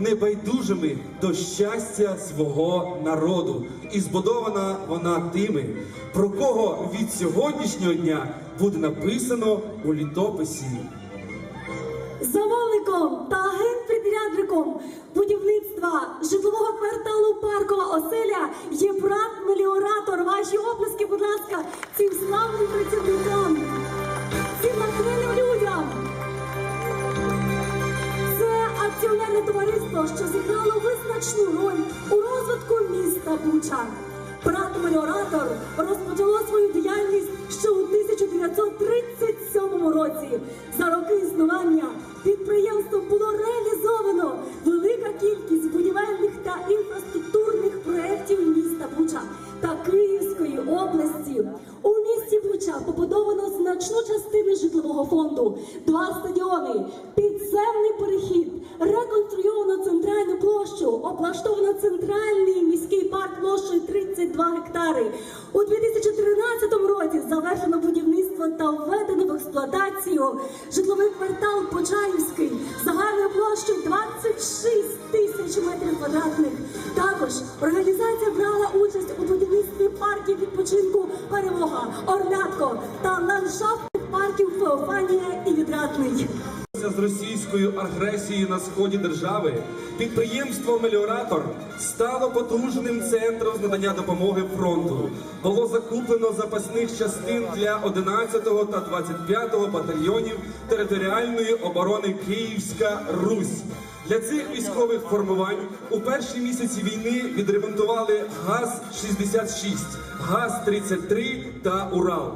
небайдужими до щастя свого народу. І збудована вона тими, про кого від сьогоднішнього дня буде написано у літописі. Замовником та агент-підрядником будівництва житлового кварталу Паркова оселя є брат меліоратор. Ваші оплески, будь ласка, цим славним працівникам, цим акціонерне товариство, що зіграло визначну роль у розвитку міста Буча. Брат меліоратор розпочало свою діяльність ще у 1937 році. За роки існування підприємством було реалізовано велика кількість будівельних та інфраструктурних проєктів міста Буча та Київської області. У місті Буча побудовано значну частину житлового фонду, два стадіони, підземний перехід, облаштовано центральний міський парк площею 32 гектари. У 2013 році завершено будівництво та введено в експлуатацію житловий квартал Почаївський загальною площею 26 тисяч метрів квадратних. Також організація брала участь у будівництві парків відпочинку Перемога, Орлятко та ландшафтних парків Феофанія і Відрадний. З російською агресією на сході держави підприємство Меліоратор стало потужним центром з надання допомоги фронту. Було закуплено запасних частин для 11-го та 25-го батальйонів територіальної оборони Київська Русь. Для цих військових формувань у перші місяці війни відремонтували ГАЗ-66, ГАЗ-33 та Урал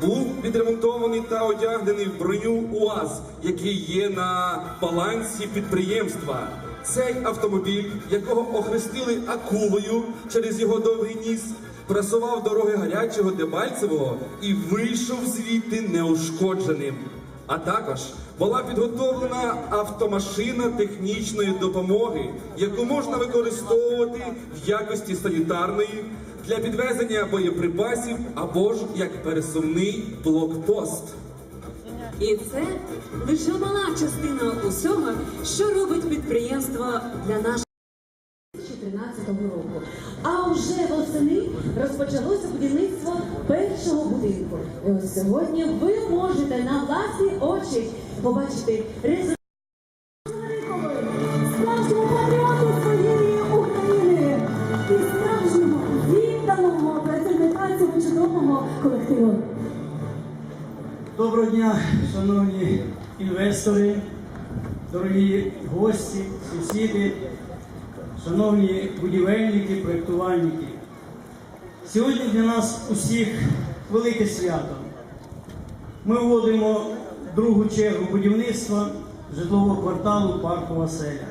був відремонтований та одягнений в броню УАЗ, який є на балансі підприємства. Цей автомобіль, якого охрестили акулою через його довгий ніс, пресував дороги гарячого Дебальцевого і вийшов звідти неушкодженим. А також була підготовлена автомашина технічної допомоги, яку можна використовувати в якості санітарної для підвезення боєприпасів або ж як пересувний блокпост. І це лише мала частина усього, що робить підприємство для нашого. 2013 року. А вже восени розпочалося будівництво першого будинку. І ось сьогодні ви можете на власні очі побачити результат. Доброго дня, шановні інвестори, дорогі гості, сусіди, шановні будівельники, проєктувальники. Сьогодні для нас усіх велике свято. Ми вводимо другу чергу будівництва житлового кварталу Паркова селя.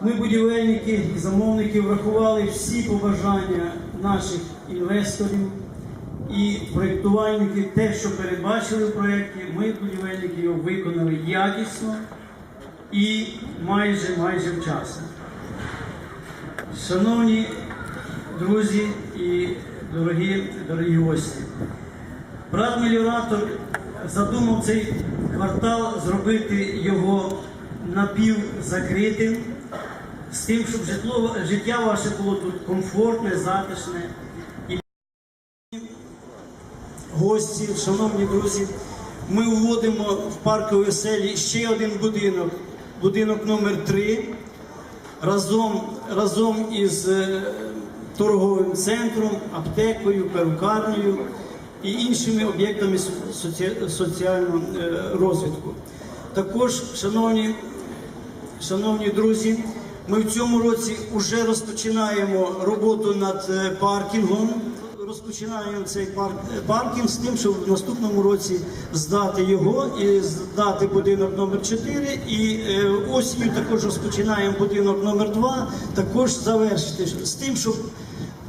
Ми, будівельники і замовники, врахували всі побажання наших інвесторів і проєктувальники, те, що передбачили в проєкті, ми, будівельники, його виконали якісно і майже майже вчасно. Шановні друзі і дорогі, дорогі гості, брат меліоратор задумав цей квартал зробити його напівзакритим, з тим, щоб житло, життя ваше було тут комфортне, затишне. Гості, шановні друзі, ми вводимо в парковій селі ще один будинок, будинок номер 3 разом, разом із е, торговим центром, аптекою, перукарнею і іншими об'єктами соці- соціального е, розвитку. Також, шановні Шановні друзі, ми в цьому році вже розпочинаємо роботу над е, паркінгом. Розпочинаємо цей парк, е, паркінг з тим, щоб в наступному році здати його і здати будинок номер 4 І е, осінню також розпочинаємо будинок номер 2 також завершити з тим, щоб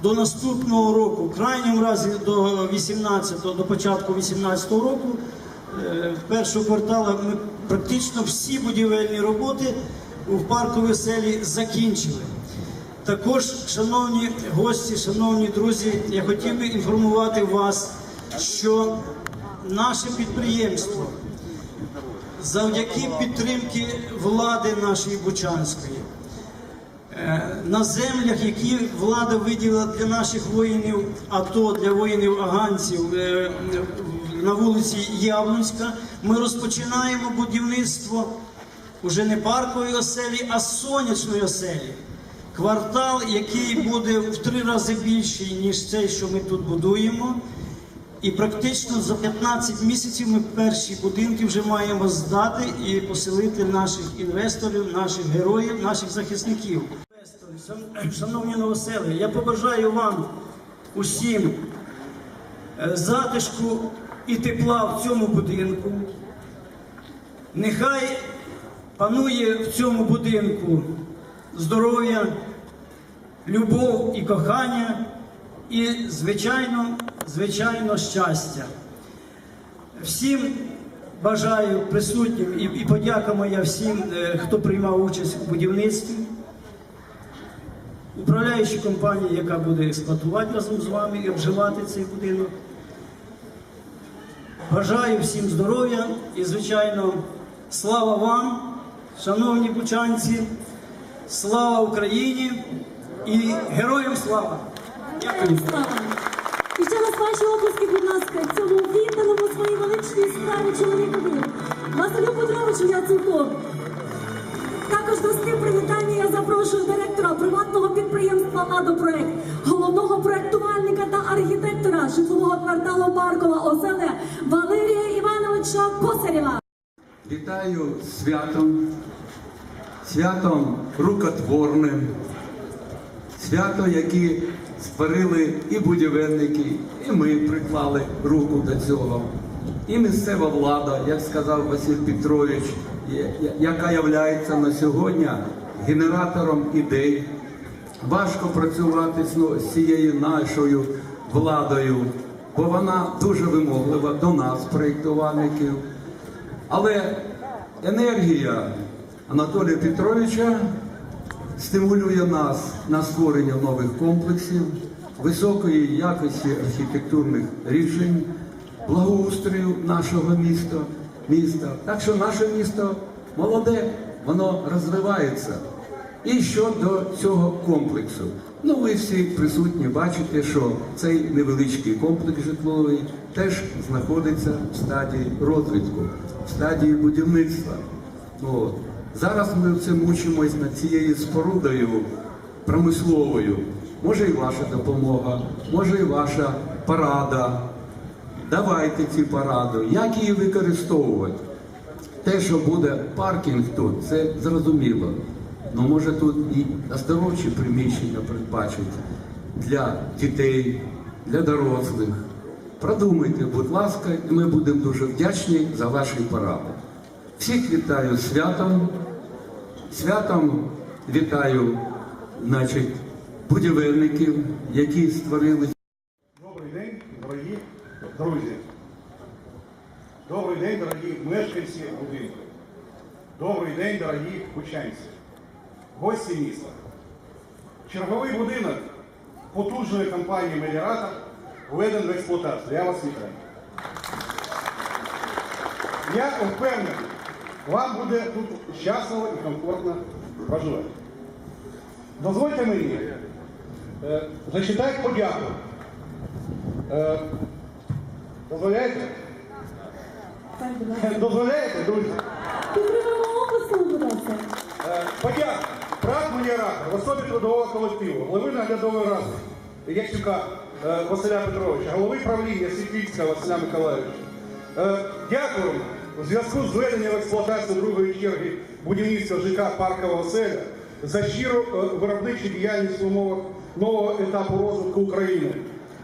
до наступного року, в крайньому разі до 18-го, до початку 18-го року, е, першого кварталу ми практично всі будівельні роботи в парковій селі закінчили. Також, шановні гості, шановні друзі, я хотів би інформувати вас, що наше підприємство завдяки підтримки влади нашої Бучанської е, на землях, які влада виділила для наших воїнів АТО, для воїнів аганців е, на вулиці Яблунська, ми розпочинаємо будівництво уже не паркової оселі, а сонячної оселі. Квартал, який буде в три рази більший, ніж цей, що ми тут будуємо. І практично за 15 місяців ми перші будинки вже маємо здати і поселити наших інвесторів, наших героїв, наших захисників. Шановні новосели, я побажаю вам усім е, затишку і тепла в цьому будинку. Нехай панує в цьому будинку здоров'я, любов і кохання, і, звичайно, звичайно, щастя. Всім бажаю присутнім і, і подяка моя всім, е, хто приймав участь у будівництві. Управляючій компанії, яка буде експлуатувати разом з вами і обживати цей будинок. Бажаю всім здоров'я і, звичайно, слава вам, шановні бучанці, слава Україні і героям слава! Дякую. Слава! І ще раз ваші оплески, будь ласка, цьому відданому своїй величній справі чоловікові, Василю Петровичу Яценку. Також до слів привітання я запрошую директора приватного підприємства «Ладопроект», головного проектувальника та архітектора житлового кварталу Паркова Оселе Валерія Івановича Косарєва. Вітаю святом, святом рукотворним, свято, яке створили і будівельники, і ми приклали руку до цього. І місцева влада, як сказав Василь Петрович, яка є на сьогодні генератором ідей. Важко працювати ну, з цією нашою владою, бо вона дуже вимоглива до нас, проєктувальників. Але енергія Анатолія Петровича стимулює нас на створення нових комплексів, високої якості архітектурних рішень, благоустрою нашого міста. міста. Так що наше місто молоде, воно розвивається. І щодо цього комплексу, ну ви всі присутні бачите, що цей невеличкий комплекс житловий теж знаходиться в стадії розвитку, в стадії будівництва. От. Зараз ми все мучимось над цією спорудою промисловою. Може і ваша допомога, може і ваша порада. Давайте ці поради, як її використовувати. Те, що буде паркінг тут, це зрозуміло. Ну може тут і оздоровчі приміщення передбачити для дітей, для дорослих. Продумайте, будь ласка, і ми будемо дуже вдячні за ваші поради. Всіх вітаю святом. Святом вітаю, значить, будівельників, які створили Добрий день, дорогі друзі. Добрий день, дорогі мешканці будинку. Добрий день, дорогі бучанці. Гості міста. Черговий будинок потужної компанії Меліратор введений в експлуатацію. Я вас вітаю. Я впевнений, вам буде тут щасливо і комфортно проживати. Дозвольте мені е, зачитати подяку Е, Дозволяєте? Дозволяєте, друзі? Е, Подяка. Брат Меліоратор, в особі трудового колективу, голови наглядової ради Ящука е, Василя Петровича, голови правління Світлицького Василя Миколаївича. Е, Дякуємо у зв'язку з введенням в експлуатацію другої черги будівництва ЖК Паркова оселя за щиру е, виробничу діяльність в умовах нового етапу розвитку України,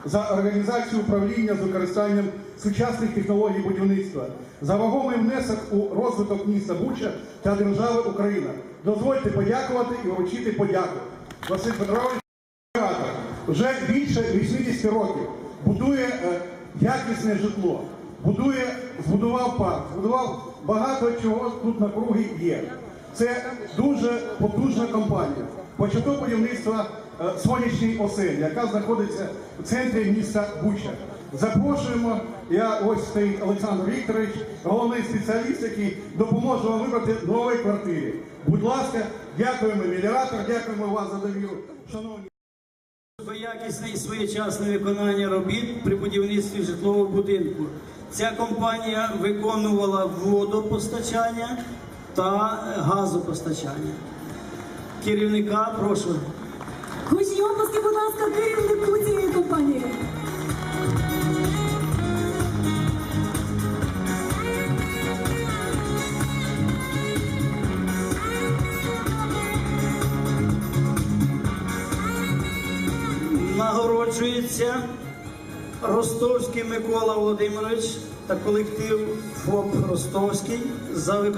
за організацію управління з використанням сучасних технологій будівництва, за вагомий внесок у розвиток міста Буча та держави Україна. Дозвольте подякувати і вручити подяку. Василь Петрович вже більше 80 років будує е, якісне житло, будує, збудував парк, збудував багато чого тут на кругі є. Це дуже потужна компанія. Початок будівництва е, сонячній оселі, яка знаходиться в центрі міста Буча. Запрошуємо. Я ось стоїть Олександр Вікторович, головний спеціаліст, який допоможе вам вибрати нові квартири. Будь ласка, дякуємо меліоратор, дякуємо вам за довіру. Шановні. Якісне і своєчасне виконання робіт при будівництві житлового будинку. Ця компанія виконувала водопостачання та газопостачання. Керівника прошу. Гучні оплески, будь ласка, керівнику цієї компанії. Нагороджується Ростовський Микола Володимирович та колектив ФОП Ростовський за е,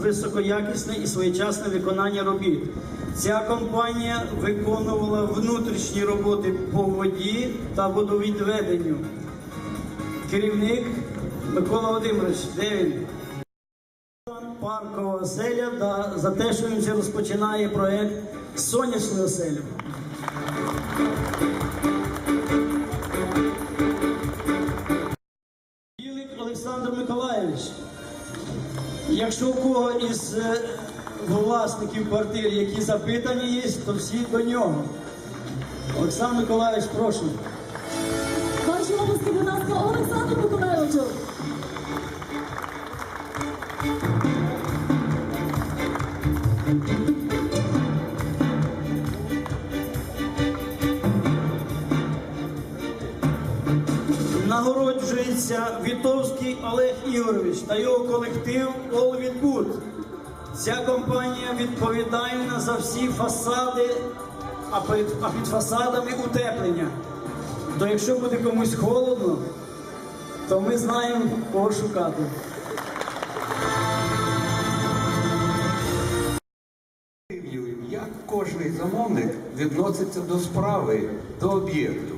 високоякісне і своєчасне виконання робіт. Ця компанія виконувала внутрішні роботи по воді та водовідведенню. Керівник Микола Володимирович, де він? Паркова оселя да, за те, що він вже розпочинає проект Сонячна оселя. Кого із е, власників квартир які запитані є, то всі до нього. Олександр Миколаївич, прошу. Ваші оплески, будь ласка, Олександру Миколайовичу. Нагороджується Вітовський Олег Ігорович та його колектив With Good. Ця компанія відповідальна за всі фасади, а під, а під фасадами утеплення. То якщо буде комусь холодно, то ми знаємо, кого шукати. Як кожний замовник відноситься до справи, до об'єкту.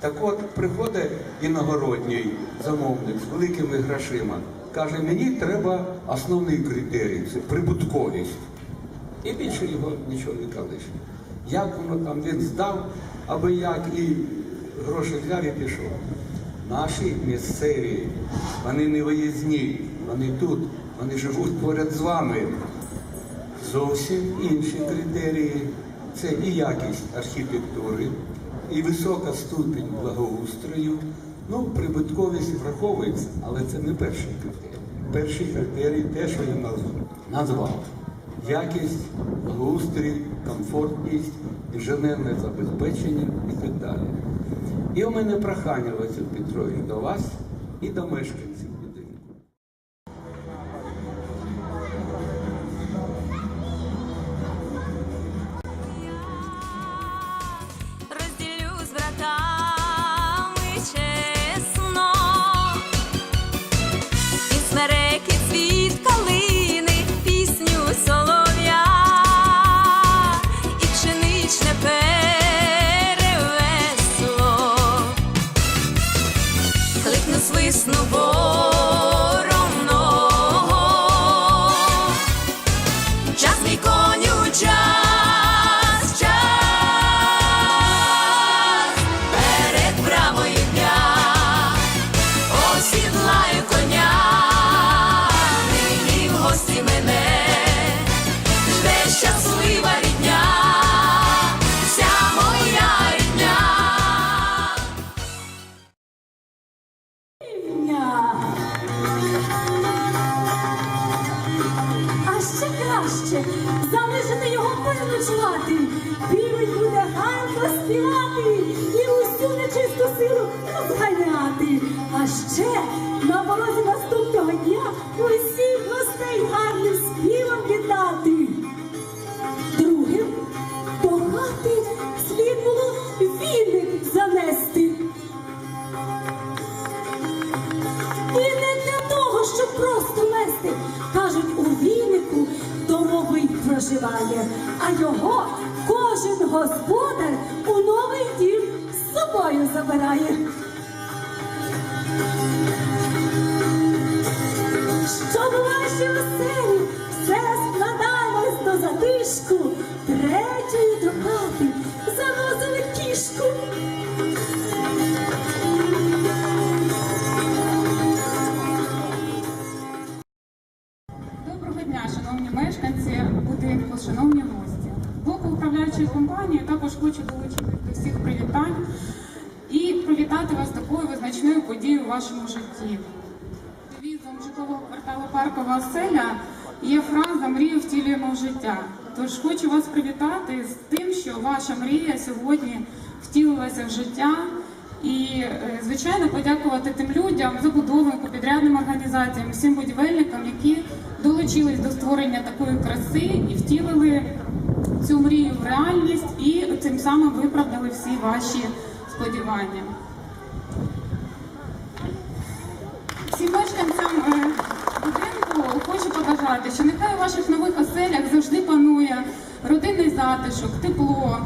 Так от приходить іногородній замовник з великими грошима, каже, мені треба основний критерій це прибутковість. І більше його нічого не калиш. Як воно там він здав, аби як і гроші взяв і пішов. Наші місцеві, вони не виїзні, вони тут, вони живуть поряд з вами зовсім інші критерії. Це і якість архітектури, і висока ступінь благоустрою. Ну, прибутковість враховується, але це не перший критерій. Перший критерій те, що я назвав. Якість, благоустрій, комфортність, інженерне забезпечення і так далі. І у мене прохання, Василь Петрович, до вас і до мешканців проживає, а його кожен господар у новий дім з собою забирає. Щоб у вашій оселі все складалось до затишку, третьої до хати сьогодні втілилася в життя. І, е, звичайно, подякувати тим людям, забудовнику, підрядним організаціям, всім будівельникам, які долучились до створення такої краси і втілили цю мрію в реальність і тим самим виправдали всі ваші сподівання. Всім мешканцям е, будинку хочу побажати, що нехай у ваших нових оселях завжди панує родинний затишок, тепло,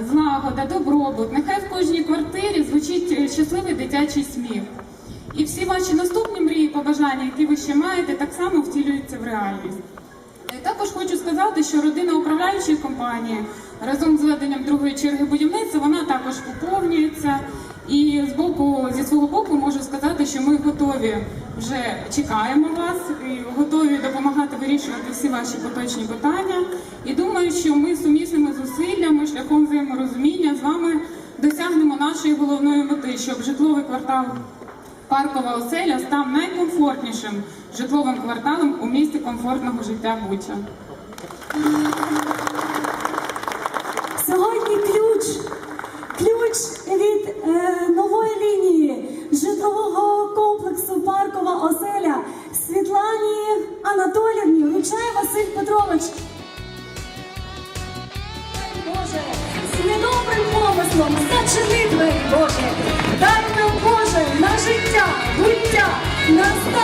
злагода, добробут. Нехай в кожній квартирі звучить е, щасливий дитячий сміх. І всі ваші наступні мрії, побажання, які ви ще маєте, так само втілюються в реальність. Е, Також хочу сказати, що родина управляючої компанії разом з веденням другої черги будівництва вона також поповнюється. І з боку зі свого боку можу сказати, що ми готові вже чекаємо вас і готові допомагати вирішувати всі ваші поточні питання. І думаю, що ми сумісними зусиллями, шляхом взаєморозуміння з вами досягнемо нашої головної мети, щоб житловий квартал Паркова оселя став найкомфортнішим житловим кварталом у місті комфортного життя Буча. Анатолівні Василь Петрович. Боже, з недобрим помислом зачини двері, Боже, дай нам Боже на життя, буття, на статки,